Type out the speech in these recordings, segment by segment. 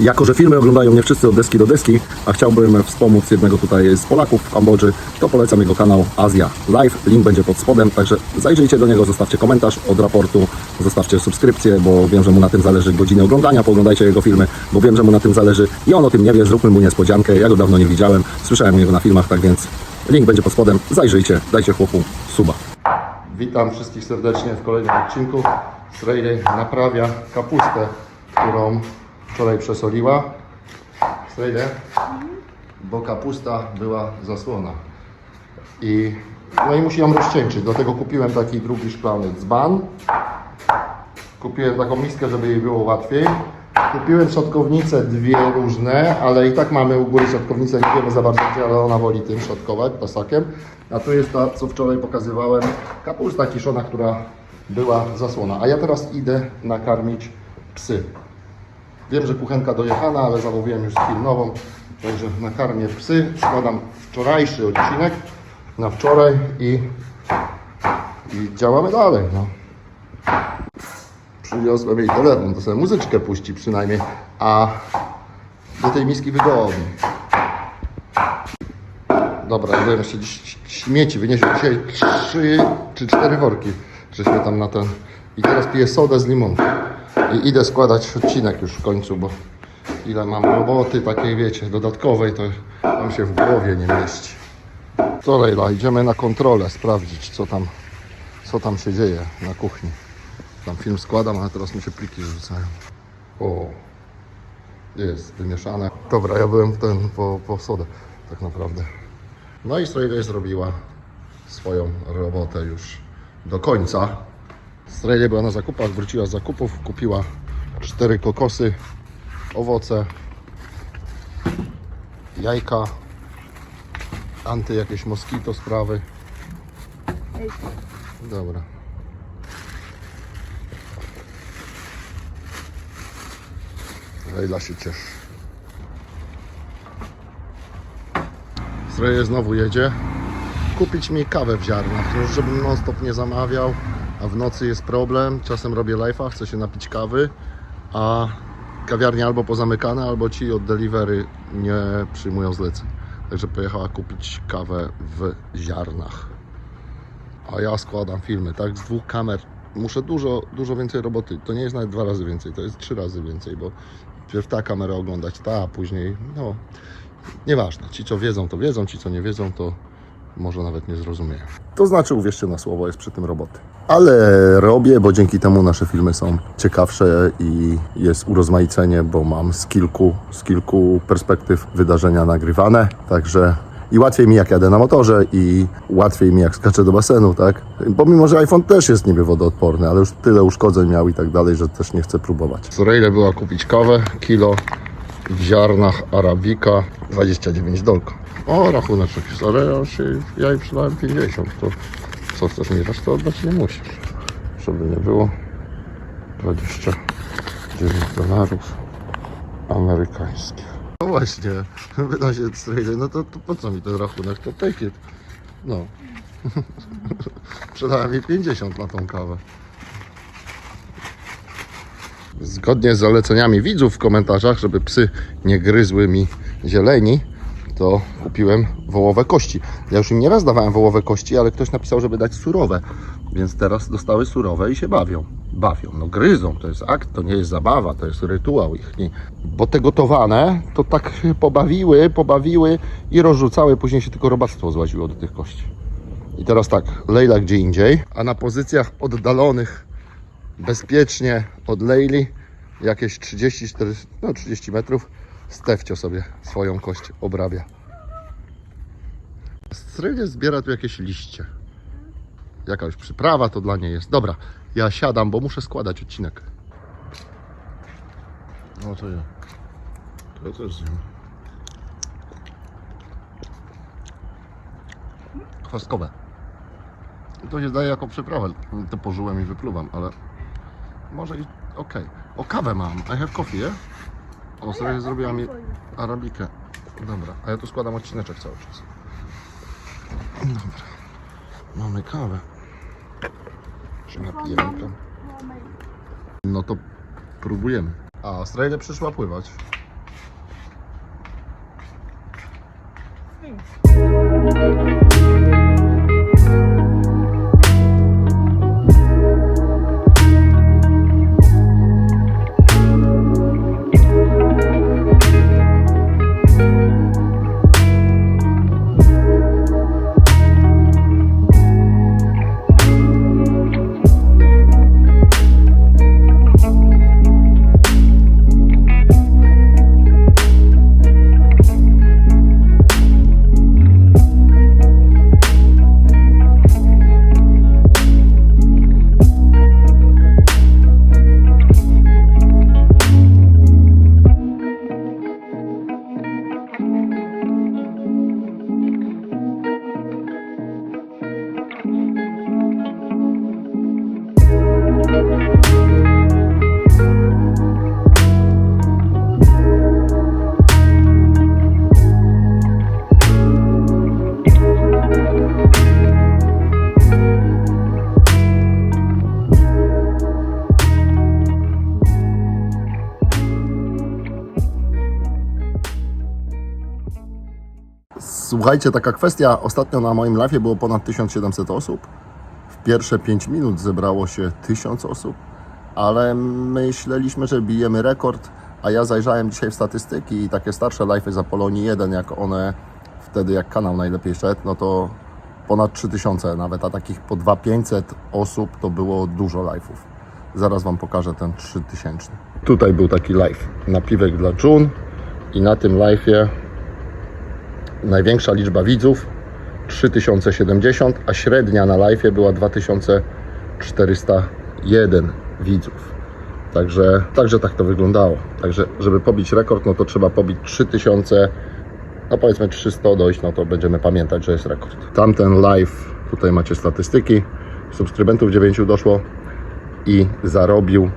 Jako, że filmy oglądają mnie wszyscy od deski do deski, a chciałbym wspomóc jednego tutaj z Polaków w Kambodży, to polecam jego kanał Azja Live. Link będzie pod spodem, także zajrzyjcie do niego, zostawcie komentarz od raportu, zostawcie subskrypcję, bo wiem, że mu na tym zależy godziny oglądania, pooglądajcie jego filmy, bo wiem, że mu na tym zależy i on o tym nie wie, zróbmy mu niespodziankę, ja go dawno nie widziałem, słyszałem o niego na filmach, tak więc link będzie pod spodem, zajrzyjcie, dajcie chłopu suba. Witam wszystkich serdecznie w kolejnym odcinku. Srejley naprawia kapustę, którą wczoraj przesoliła. Srejley, bo kapusta była zasłona. I, no i musi ją rozcieńczyć. Dlatego kupiłem taki drugi szklany dzban. Kupiłem taką miskę, żeby jej było łatwiej. Kupiłem szotkownice dwie różne, ale i tak mamy u góry szotkownicę, nie wiemy za bardzo gdzie, ale ona woli tym szotkować, tasakiem. A tu jest ta, co wczoraj pokazywałem, kapusta kiszona, która była zasłona. A ja teraz idę nakarmić psy. Wiem, że kuchenka dojechana, ale zamówiłem już skill nową, także nakarmię psy. Składam wczorajszy odcinek na wczoraj i, i działamy dalej. No. Przywiozłem jej telefon, to sobie muzyczkę puści przynajmniej, a do tej miski wygodnie. Dobra, ja jeszcze śmieci, wyniesiłem dzisiaj trzy czy cztery worki, żeśmy tam na ten... I teraz piję sodę z limonką. I idę składać odcinek już w końcu, bo ile mam roboty takiej, wiecie, dodatkowej, to tam się w głowie nie mieści. Co Lejla, idziemy na kontrolę, sprawdzić co tam, co tam się dzieje na kuchni. Tam film składam, ale teraz mi się pliki rzucają. O, jest wymieszane. Dobra, ja byłem ten po, po sodę, tak naprawdę. No i Strejley zrobiła swoją robotę już do końca. Strejley była na zakupach, wróciła z zakupów, kupiła cztery kokosy, owoce, jajka, anty jakieś moskito sprawy. Dobra. Lejla się cieszy. Stroje znowu jedzie. Kupić mi kawę w ziarnach, no, żebym non stop nie zamawiał, a w nocy jest problem. Czasem robię live'a, chcę się napić kawy, a kawiarnie albo pozamykane, albo ci od delivery nie przyjmują zleceń. Także pojechała kupić kawę w ziarnach. A ja składam filmy, tak? Z dwóch kamer. Muszę dużo, dużo więcej roboty. To nie jest nawet dwa razy więcej, to jest trzy razy więcej, bo pierw ta kamera oglądać, ta, a później, no, nieważne. Ci, co wiedzą, to wiedzą, ci, co nie wiedzą, to może nawet nie zrozumieją. To znaczy, uwierzcie na słowo, jest przy tym roboty. Ale robię, bo dzięki temu nasze filmy są ciekawsze i jest urozmaicenie, bo mam z kilku, z kilku perspektyw wydarzenia nagrywane, także i łatwiej mi jak jadę na motorze i łatwiej mi jak skaczę do basenu, tak? Pomimo, że iPhone też jest niby wodoodporny, ale już tyle uszkodzeń miał i tak dalej, że też nie chcę próbować. Sorejle była kupić kawę, kilo w ziarnach Arabika, 29 dolko. O, rachuneczek jest, ale ja, się, ja jej przydałem 50, to co chcesz mi resztę oddać? Nie musisz. Żeby nie było, 29 dolarów amerykańskich. No właśnie, wyda się trader, no to, to po co mi ten rachunek, to take it. No. Sprzedałem jej 50 na tą kawę. Zgodnie z zaleceniami widzów w komentarzach, żeby psy nie gryzły mi zieleni, to kupiłem wołowe kości. Ja już im nieraz dawałem wołowe kości, ale ktoś napisał, żeby dać surowe. Więc teraz dostały surowe i się bawią. Bawią, no gryzą, to jest akt, to nie jest zabawa, to jest rytuał ich. Bo te gotowane to tak pobawiły, pobawiły i rozrzucały, później się tylko robactwo złaziło do tych kości. I teraz tak, Lejla gdzie indziej, a na pozycjach oddalonych bezpiecznie od Lejli, jakieś 30, 40, no 30 metrów, Stefcio sobie swoją kość obrabia. Strynie zbiera tu jakieś liście. Jakaś przyprawa to dla niej jest. Dobra, ja siadam, bo muszę składać odcinek. No to ja. To ja też zjem. Chwastkowe. To się daje jako przyprawę. To pożyłem i wypluwam, ale może i okej. O kawę mam. I have coffee, yeah? O, sobie zrobiła mi arabikę. Dobra, a ja tu składam odcineczek cały czas. Dobra. Mamy kawę. Się napijemy. No to próbujemy. A, Australia przyszła pływać. Hmm. Słuchajcie, taka kwestia. Ostatnio na moim live było ponad 1700 osób. W pierwsze 5 minut zebrało się 1000 osób, ale myśleliśmy, że bijemy rekord. A ja zajrzałem dzisiaj w statystyki i takie starsze live'y za Polonii 1, jak one wtedy, jak kanał najlepiej szedł, no to ponad 3000 nawet, a takich po 2500 osób to było dużo live'ów. Zaraz Wam pokażę ten 3000. Tutaj był taki live, napiwek dla June i na tym live'ie największa liczba widzów 3070, a średnia na live była 2401 widzów. Także, także tak to wyglądało. Także, żeby pobić rekord, no to trzeba pobić 3000, no powiedzmy 300 dojść, no to będziemy pamiętać, że jest rekord. Tamten live, tutaj macie statystyki, subskrybentów 9 doszło i zarobił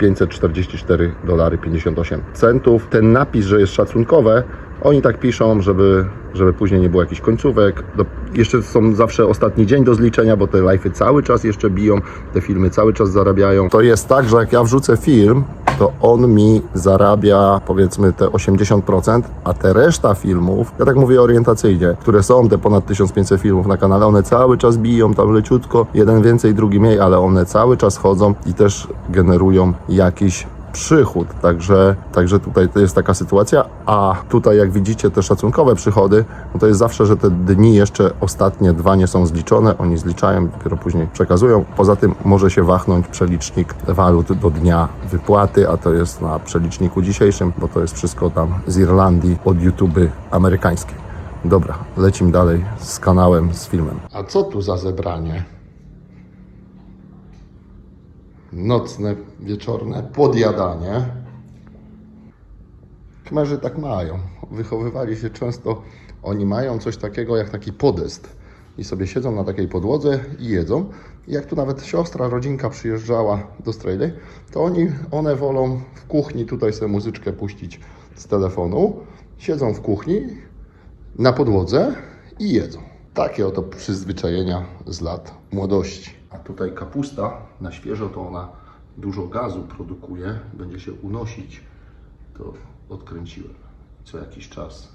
544 dolary 58 centów. Ten napis, że jest szacunkowe, oni tak piszą, żeby, żeby później nie było jakichś końcówek. Do, jeszcze są zawsze ostatni dzień do zliczenia, bo te live'y cały czas jeszcze biją, te filmy cały czas zarabiają. To jest tak, że jak ja wrzucę film, to on mi zarabia powiedzmy te 80%, a te reszta filmów, ja tak mówię orientacyjnie, które są te ponad 1500 filmów na kanale, one cały czas biją tam leciutko, jeden więcej, drugi mniej, ale one cały czas chodzą i też generują jakiś przychód. Także, także tutaj to jest taka sytuacja, a tutaj jak widzicie te szacunkowe przychody, no to jest zawsze, że te dni jeszcze ostatnie dwa nie są zliczone, oni zliczają, dopiero później przekazują. Poza tym może się wachnąć przelicznik walut do dnia wypłaty, a to jest na przeliczniku dzisiejszym, bo to jest wszystko tam z Irlandii od YouTube amerykańskiej. Dobra, lecimy dalej z kanałem, z filmem. A co tu za zebranie? Nocne, wieczorne podjadanie. Khmerzy tak mają. Wychowywali się często, oni mają coś takiego jak taki podest. I sobie siedzą na takiej podłodze i jedzą. I jak tu nawet siostra, rodzinka przyjeżdżała do Strejdy, to oni, one wolą w kuchni tutaj sobie muzyczkę puścić z telefonu. Siedzą w kuchni na podłodze i jedzą. Takie oto przyzwyczajenia z lat młodości. A tutaj kapusta na świeżo to ona dużo gazu produkuje, będzie się unosić. To odkręciłem. Co jakiś czas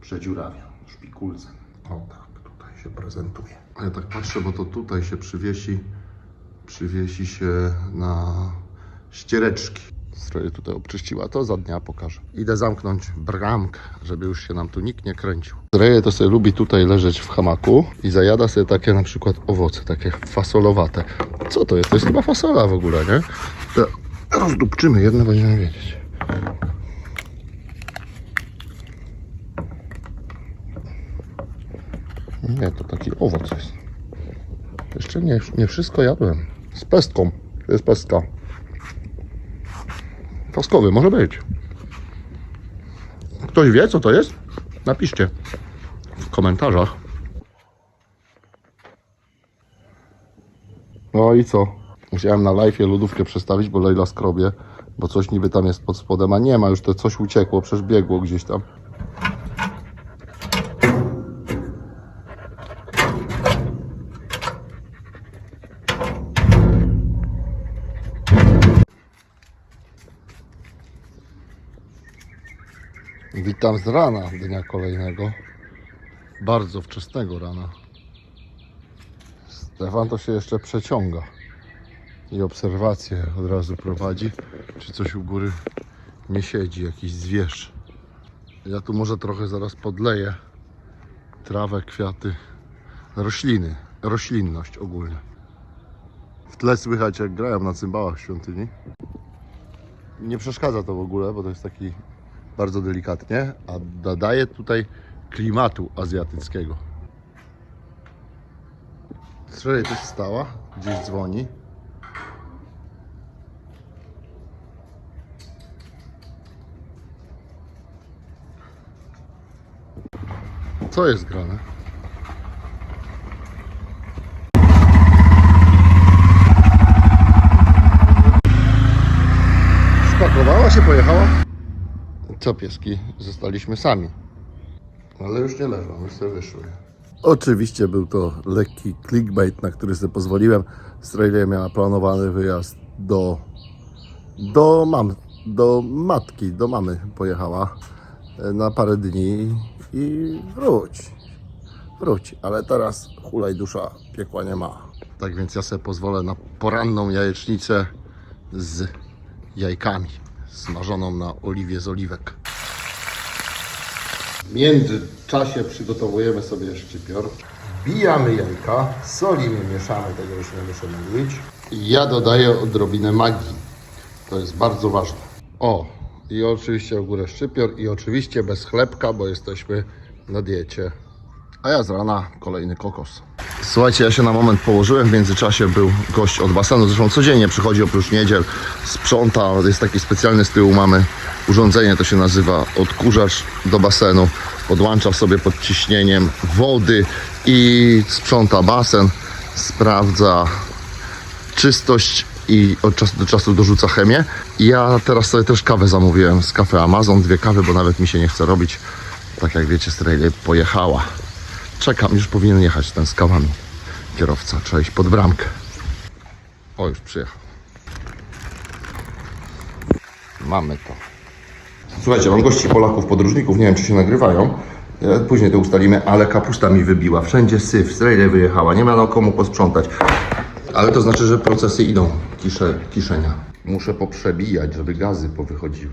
przedziurawiam szpikulcem. O tak, tutaj się prezentuje. A ja tak patrzę, bo to tutaj się przywiesi, przywiesi się na ściereczki. Stroje tutaj obczyściła, to za dnia pokażę. Idę zamknąć bramkę, żeby już się nam tu nikt nie kręcił. Reje to sobie lubi tutaj leżeć w hamaku i zajada sobie takie na przykład owoce, takie fasolowate. Co to jest? To jest chyba fasola w ogóle, nie? Rozdupczymy jedno, będziemy wiedzieć. Nie, to taki owoc jest. Jeszcze nie, nie wszystko jadłem. Z pestką. To jest pestka. Faskowy, może być. Ktoś wie, co to jest? Napiszcie w komentarzach. No i co? Musiałem na live lodówkę przestawić, bo Lejla skrobie, bo coś niby tam jest pod spodem, a nie ma, już to coś uciekło, przecież biegło gdzieś tam. Witam z rana dnia kolejnego. bardzo wczesnego rana. Stefan to się jeszcze przeciąga i obserwacje od razu prowadzi, czy coś u góry nie siedzi, jakiś zwierz. Ja tu może trochę zaraz podleję trawę, kwiaty, rośliny, roślinność ogólnie. W tle słychać jak grają na cymbałach w świątyni. Nie przeszkadza to w ogóle, bo to jest taki bardzo delikatnie, a dodaje tutaj klimatu azjatyckiego. Strzeli też stała, gdzieś dzwoni. Co jest grane? Spakowała się, pojechała? Co pieski? Zostaliśmy sami. Ale już nie leżą, już sobie wyszły. Oczywiście był to lekki clickbait, na który sobie pozwoliłem. Strailia miała planowany wyjazd do, do mam, do matki, do mamy pojechała e, na parę dni i wróć. Wróć, ale teraz hulaj dusza, piekła nie ma. Tak więc ja sobie pozwolę na poranną jajecznicę z jajkami, smażoną na oliwie z oliwek. W międzyczasie przygotowujemy sobie szczypior. Bijamy jajka, solimy, mieszamy, tego już nie muszę mówić. I ja dodaję odrobinę magii. To jest bardzo ważne. O, i oczywiście w górę szczypior i oczywiście bez chlebka, bo jesteśmy na diecie. A ja z rana kolejny kokos. Słuchajcie, ja się na moment położyłem, w międzyczasie był gość od basenu, zresztą codziennie przychodzi oprócz niedziel, sprząta, jest taki specjalny z tyłu mamy urządzenie, to się nazywa odkurzacz do basenu, podłącza sobie pod ciśnieniem wody i sprząta basen, sprawdza czystość i od czasu do czasu dorzuca chemię. Ja teraz sobie też kawę zamówiłem z kafe Amazon, dwie kawy, bo nawet mi się nie chce robić. Tak jak wiecie, Strejley pojechała. Czekam, już powinien jechać ten z kawami. Kierowca, trzeba iść pod bramkę. O, już przyjechał. Mamy to. Słuchajcie, mam gości Polaków, podróżników, nie wiem czy się nagrywają. E, Później to ustalimy, ale kapusta mi wybiła. Wszędzie syf, Strejley wyjechała, nie miano komu posprzątać. Ale to znaczy, że procesy idą kisze, kiszenia. Muszę poprzebijać, żeby gazy powychodziły.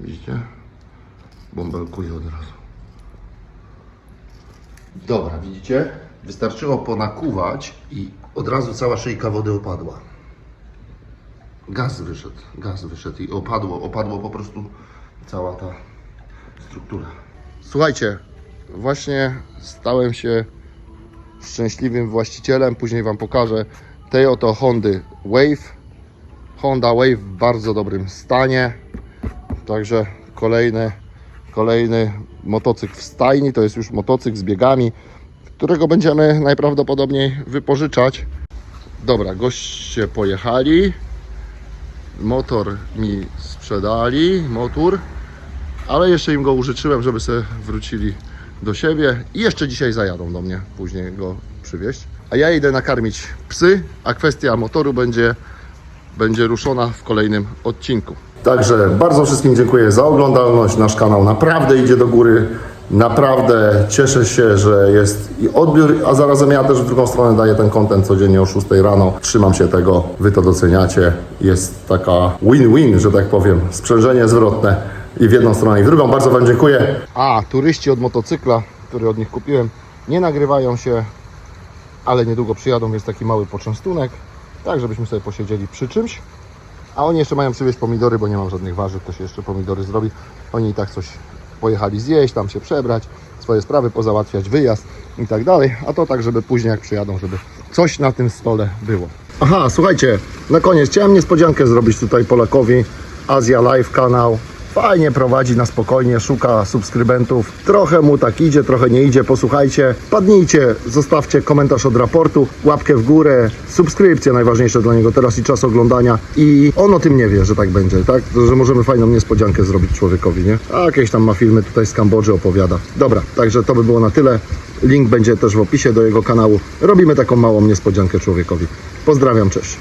Widzicie? Bąbelkuje od razu. Dobra, widzicie? Wystarczyło ponakuwać i od razu cała szyjka wody opadła. Gaz wyszedł, gaz wyszedł i opadło, opadło po prostu cała ta struktura. Słuchajcie, właśnie stałem się szczęśliwym właścicielem. Później Wam pokażę tej oto Hondy Wave. Honda Wave w bardzo dobrym stanie. Także kolejny, kolejny motocykl w stajni. To jest już motocykl z biegami, którego będziemy najprawdopodobniej wypożyczać. Dobra, goście pojechali. Motor mi sprzedali, motor ale jeszcze im go użyczyłem, żeby sobie wrócili do siebie i jeszcze dzisiaj zajadą do mnie, później go przywieźć. A ja idę nakarmić psy, a kwestia motoru będzie, będzie ruszona w kolejnym odcinku. Także bardzo wszystkim dziękuję za oglądalność. Nasz kanał naprawdę idzie do góry. Naprawdę cieszę się, że jest i odbiór, a zarazem ja też w drugą stronę daję ten content codziennie o 6 rano. Trzymam się tego, wy to doceniacie. Jest taka win-win, że tak powiem, sprzężenie zwrotne i w jedną stronę i w drugą. Bardzo Wam dziękuję. A, turyści od motocykla, który od nich kupiłem, nie nagrywają się, ale niedługo przyjadą, jest taki mały poczęstunek, tak żebyśmy sobie posiedzieli przy czymś. A oni jeszcze mają przywieźć pomidory, bo nie mam żadnych warzyw, to się jeszcze pomidory zrobi. Oni i tak coś pojechali zjeść, tam się przebrać, swoje sprawy pozałatwiać, wyjazd i tak dalej. A to tak, żeby później jak przyjadą, żeby coś na tym stole było. Aha, słuchajcie, na koniec chciałem niespodziankę zrobić tutaj Polakowi. Azja Live kanał. Fajnie prowadzi na spokojnie, szuka subskrybentów. Trochę mu tak idzie, trochę nie idzie. Posłuchajcie, padnijcie, zostawcie komentarz od raportu, łapkę w górę, subskrypcja najważniejsze dla niego teraz i czas oglądania. I on o tym nie wie, że tak będzie, tak? Że możemy fajną niespodziankę zrobić człowiekowi, nie? A jakieś tam ma filmy tutaj z Kambodży opowiada. Dobra, także to by było na tyle. Link będzie też w opisie do jego kanału. Robimy taką małą niespodziankę człowiekowi. Pozdrawiam, cześć.